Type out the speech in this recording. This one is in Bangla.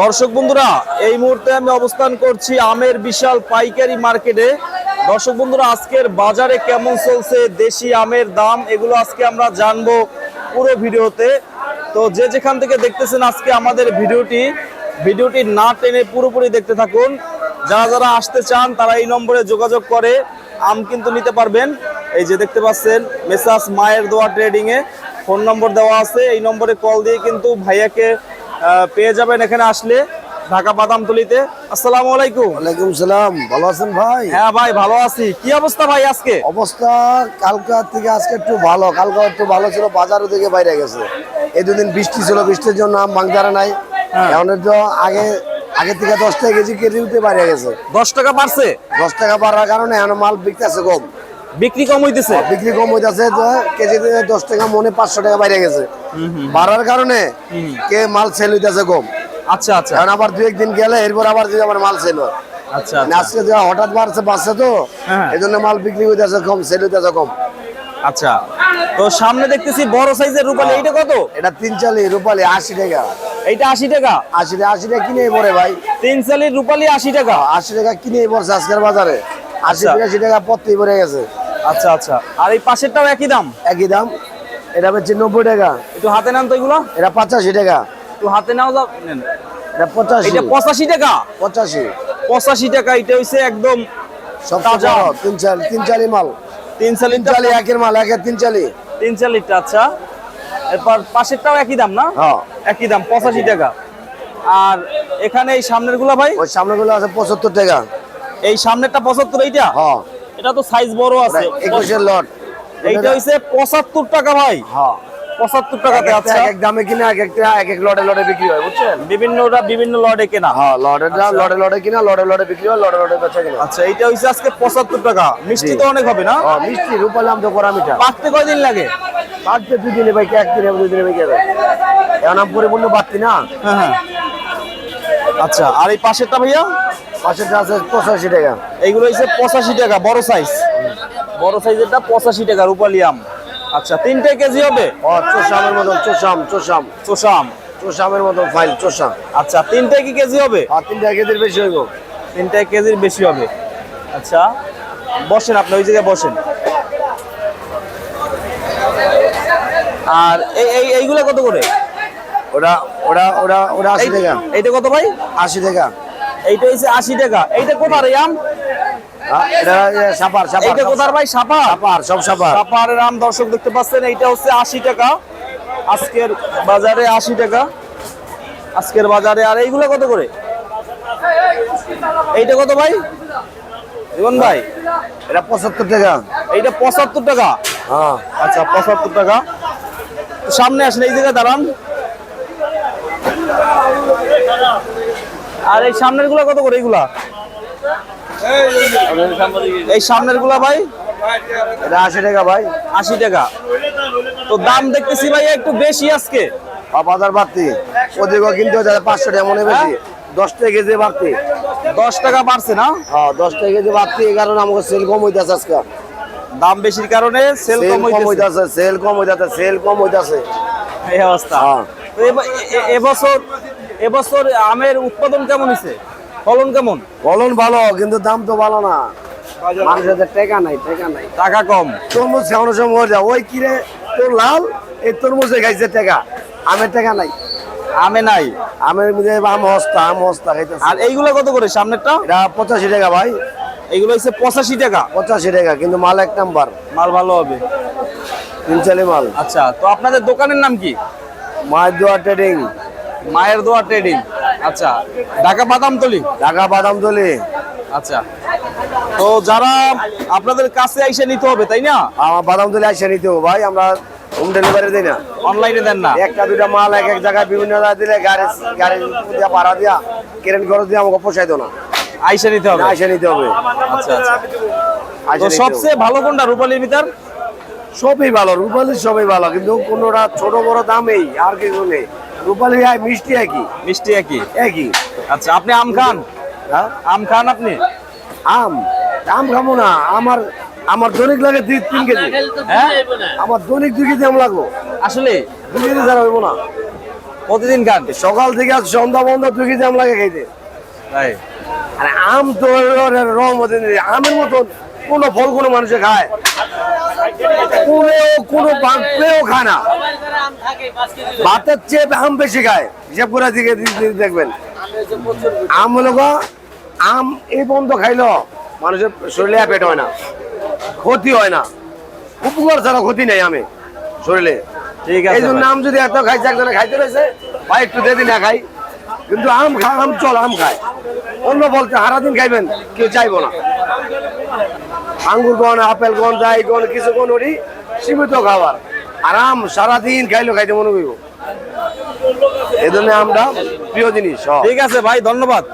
দর্শক বন্ধুরা, এই মুহূর্তে আমি অবস্থান করছি আমের বিশাল পাইকারি মার্কেটে। দর্শক বন্ধুরা, আজকের বাজারে কেমন চলছে, দেশি আমের দাম, এগুলো আজকে আমরা জানব পুরো ভিডিওতে। তো যে যেখান থেকে দেখতেছেন আজকে আমাদের ভিডিওটি ভিডিওটি না টেনে পুরোপুরি দেখতে থাকুন। যারা যারা আসতে চান, তারা এই নম্বরে যোগাযোগ করে আম কিন্তু নিতে পারবেন। এই যে দেখতে পাচ্ছেন, মেসাস মায়ের দোয়া ট্রেডিং এ ফোন নম্বর দেওয়া আছে এই নম্বরে কল দিয়ে কিন্তু ভাইয়াকে পেয়ে যাবেন এখানে আসলে ঢাকা বাদামতলিতে। আসসালামু আলাইকুম। ওয়ালাইকুম সালাম ভালো আছেন ভাই? হ্যাঁ ভাই ভালো আছি। কি অবস্থা ভাই আজকে? অবস্থা কালকার থেকে আজকে একটু ভালো কালকা একটু ভালো ছিল বাজারও থেকে বাইরে গেছে। এই দুদিন বৃষ্টি ছিল বৃষ্টির জন্য আম বাংদারা নাই। এখন তো আগে আগে থেকে দশ টাকা কেজি কেজি উঠে বাইরে গেছে। দশ টাকা বাড়ছে? দশ টাকা বাড়ার কারণে এখন মাল বিকতেছে কম। বিক্রি কম হইতেছে? বিক্রি কম হইতেছে তো কেজি দশ টাকা মনে পাঁচশো টাকা বাইরে গেছে। বাড়ার কারণে কে মাল সেল হইতেছে কম। আচ্ছা আচ্ছা। এখন আবার দু একদিন গেলে এরপর আবার যদি আমার মাল সেল হয়। আচ্ছা মানে আচ্ছা। আজকে যা হঠাৎ বাড়ছে বাড়ছে তো হ্যাঁ। এই জন্য মাল বিক্রি হইতেছে কম সেল হইতেছে কম। আচ্ছা। তো সামনে দেখতেছি বড় সাইজের রূপালি এইটা কত? এটা তিন চালি রূপালি আশি টাকা। এইটা আশি টাকা? আশি টাকা আশি টাকা কিনে পড়ে ভাই। তিন চালি রূপালি আশি টাকা? আশি টাকা কিনে পড়ছে আজকের বাজারে। আশি আচ্ছা। টাকা আশি টাকা পড়তেই পড়ে গেছে। আচ্ছা আচ্ছা। আর এই পাশেরটাও একই দাম? একই দাম। এটা হচ্ছে নব্বই টাকা। একটু হাতে নেন তো এগুলো। এটা পঁচাশি টাকা। একটু হাতে নাও যাও। নেন। এটা পঁচাশি। এটা পঁচাশি টাকা? পঁচাশি। পঁচাশি টাকা এটা হইছে একদম তাজা। তিন চাল তিন চালি মাল। তিন চালির তিন চালি একের মাল একের তিন চালি। তিন আচ্ছা। এরপর পাশেরটাও একই দাম না? হ্যাঁ। একই দাম পঁচাশি টাকা। আর এখানে এই সামনেরগুলা ভাই? ওই সামনেগুলো আছে পঁচাত্তর টাকা। এই সামনেরটা পঁচাত্তর এইটা? হ্যাঁ। এটা তো সাইজ বড় আছে। একুশের লট এইটা হইছে পঁচাত্তর টাকা ভাই। হ্যাঁ। পঁচাত্তর টাকাতে এক আচ্ছা এক এক দামে কিনে এক একটা এক এক লটে লটে বিক্রি হয় বুঝছেন? বিভিন্নটা বিভিন্ন লটে কেনা। হ্যাঁ লটে লটে লটে কিনা লটে লটে বিক্রি হয় লটে লটে বেচা কিনা। আচ্ছা এইটা হইছে আজকে পঁচাত্তর টাকা। মিষ্টি তো অনেক হবে না? ও মিষ্টি রূপালি আম তো করা মিঠা। পাকতে কয়দিন লাগে? বাড়তে দুই দিনে ভাই এক দিনে দুই দিনে ভাই এখন আম পরিপূর্ণ বাড়তি না? হ্যাঁ হ্যাঁ। আচ্ছা আর এই পাশেরটা ভাইয়া? পাশেরটা আছে পঁচাশি টাকা। এইগুলো হইছে পঁচাশি টাকা বড় সাইজ বড় সাইজেরটা পঁচাশি টাকা রূপালি আম। আচ্ছা তিনটে কেজি হবে? চোষামের মতন চোষাম চোষাম। চোষা আম চোষামের মতন ফাইল চোষাম। আচ্টা তিনটে কি কেজি হবে? আর তিনটা কেজির বেশি হইব। তিনটে কেজির বেশি হবে। আচ্ছা বসেন আপনি ওই জায়গায় বসেন। আর এই এই এইগুলো কত করে? ওটা ওটা ওটা ওটা আশি টাকা। এইটা কত ভাই? আশি টাকা। এইটা হইছে আশি টাকা। এইটা কোথার আম? এটা সাপার সাপার এইটা কোথার ভাই? সাপা সাপার সব সাপার। সাপারের আম দর্শক দেখতে পাচ্ছেন এইটা হচ্ছে আশি টাকা। আজকের বাজারে আশি টাকা। আজকের বাজারে আর এইগুলো কত করে? এইটা কত ভাই? জীবন ভাই? এটা পঁচাত্তর টাকা। এইটা পঁচাত্তর টাকা? হ্যাঁ। আচ্ছা পঁচাত্তর টাকা। সামনে আসেন এই জায়গায় দাঁড়ান। আর এই সামনেরগুলা কত করে এইগুলা? এই সামনেরগুলা ভাই? এটা আশি টাকা ভাই আশি টাকা। তো দাম দেখতেছি ভাই একটু বেশি আজকে। বাজার বাড়তি। ওদিকে কিনতে পাঁচশো টাকা মনে বেশি। দশ টাকা কেজি বাড়তি। দশ টাকা বাড়ছে না? হ্যাঁ দশ টাকা কেজি বাড়তি এই কারণে আমাকে সেল কম হইতেছে আজকে। দাম বেশির কারণে সেল কম হইতেছে। সেল কম হইতেছে সেল কম হইতেছে। এই অবস্থা। হ্যাঁ। এবছর এবছর আমের উৎপাদন কেমন হয়েছে ফলন কেমন? ফলন ভালো কিন্তু দাম তো ভালো না। মানুষের তো টাকা নাই টাকা নাই। টাকা কম। তরমুজ খাওয়ানোর সময় মজা। ওই কিরে তোর লাল? এই তরমুজে খাইছে টাকা। আমের টাকা নাই। আমে নাই? আমের মধ্যে আম হস্তা আম হস্তা খাইতেছে। আর এইগুলো কত করে সামনেরটা? এটা পঁচাশি টাকা ভাই। এগুলো হচ্ছে পঁচাশি টাকা। পঁচাশি টাকা কিন্তু মাল এক নাম্বার। মাল ভালো হবে। তিন চালি মাল। আচ্ছা তো আপনাদের দোকানের নাম কি? মাছ দোয়া ট্রেডিং। মায়ের দোয়া ট্রেডিং। আচ্ছা ঢাকা বাদামতলি? ঢাকা বাদাম তলি আচ্ছা। তো যারা আপনাদের কাছে এসে নিতে হবে তাই না? আমার বাদাম তলি আসে নিতে হবে ভাই আমরা হোম ডেলিভারি দিই না। অনলাইনে দেন না? একটা দুটা মাল এক এক জায়গায় বিভিন্ন জায়গায় দিলে গাড়ি গাড়ি দিয়া ভাড়া দিয়া কেরেন খরচ দিয়ে আমাকে পোষাইতো না। আইসে নিতে হবে? আসে নিতে হবে। আচ্ছা আচ্ছা। আইসা। সবচেয়ে ভালো কোনটা রূপালী মিটার সবই ভালো রূপালি সবই ভালো কিন্তু কোনোটা ছোট বড় দামেই আর কিছু নেই। রূপালি আর মিষ্টি একই? মিষ্টি একই? একই। আচ্ছা আপনি আম খান? হ্যাঁ? আম খান আপনি? আম? আম খাব না। আমার আমার দৈনিক লাগে দুই তিন কেজি। হ্যাঁ? আমার দৈনিক দুই কেজি আম লাগবো। আসলে? দুই কেজি ছাড়া হইব না। প্রতিদিন খান? সকাল থেকে আজ সন্ধ্যা বন্ধ দুই কেজি আম লাগে খাইতে। তাই? আর আম তো রহমতের আমের মতন কোনো ফল কোনো মানুষে খায়। পুরেও কোনো বাঁকলেও খায় না। ভাতের চেয়ে আম বেশি খায়। হিসাব করে দিকে দেখবেন। আম হলো আম এই বন্ধ খাইলো মানুষের শরীরে পেট হয় না। ক্ষতি হয় না। উপকার ছাড়া ক্ষতি নেই আমি শরীরে। ঠিক আছে এই জন্য। আম যদি একটা খাইছে একজনে খাইতে রয়েছে ভাই একটু দিয়ে না খাই। কিন্তু আম খা আম চল আম খায়। অন্য বলতে সারাদিন খাইবেন কেউ চাইব না। আঙ্গুর কোন আপেল কোন যাই কোন কিছু কোন ওটি সীমিত খাবার। আরাম সারাদিন খাইলে, খাইতে মনে হইব। এই জন্য আমরা প্রিয় জিনিস। ঠিক আছে ভাই, ধন্যবাদ।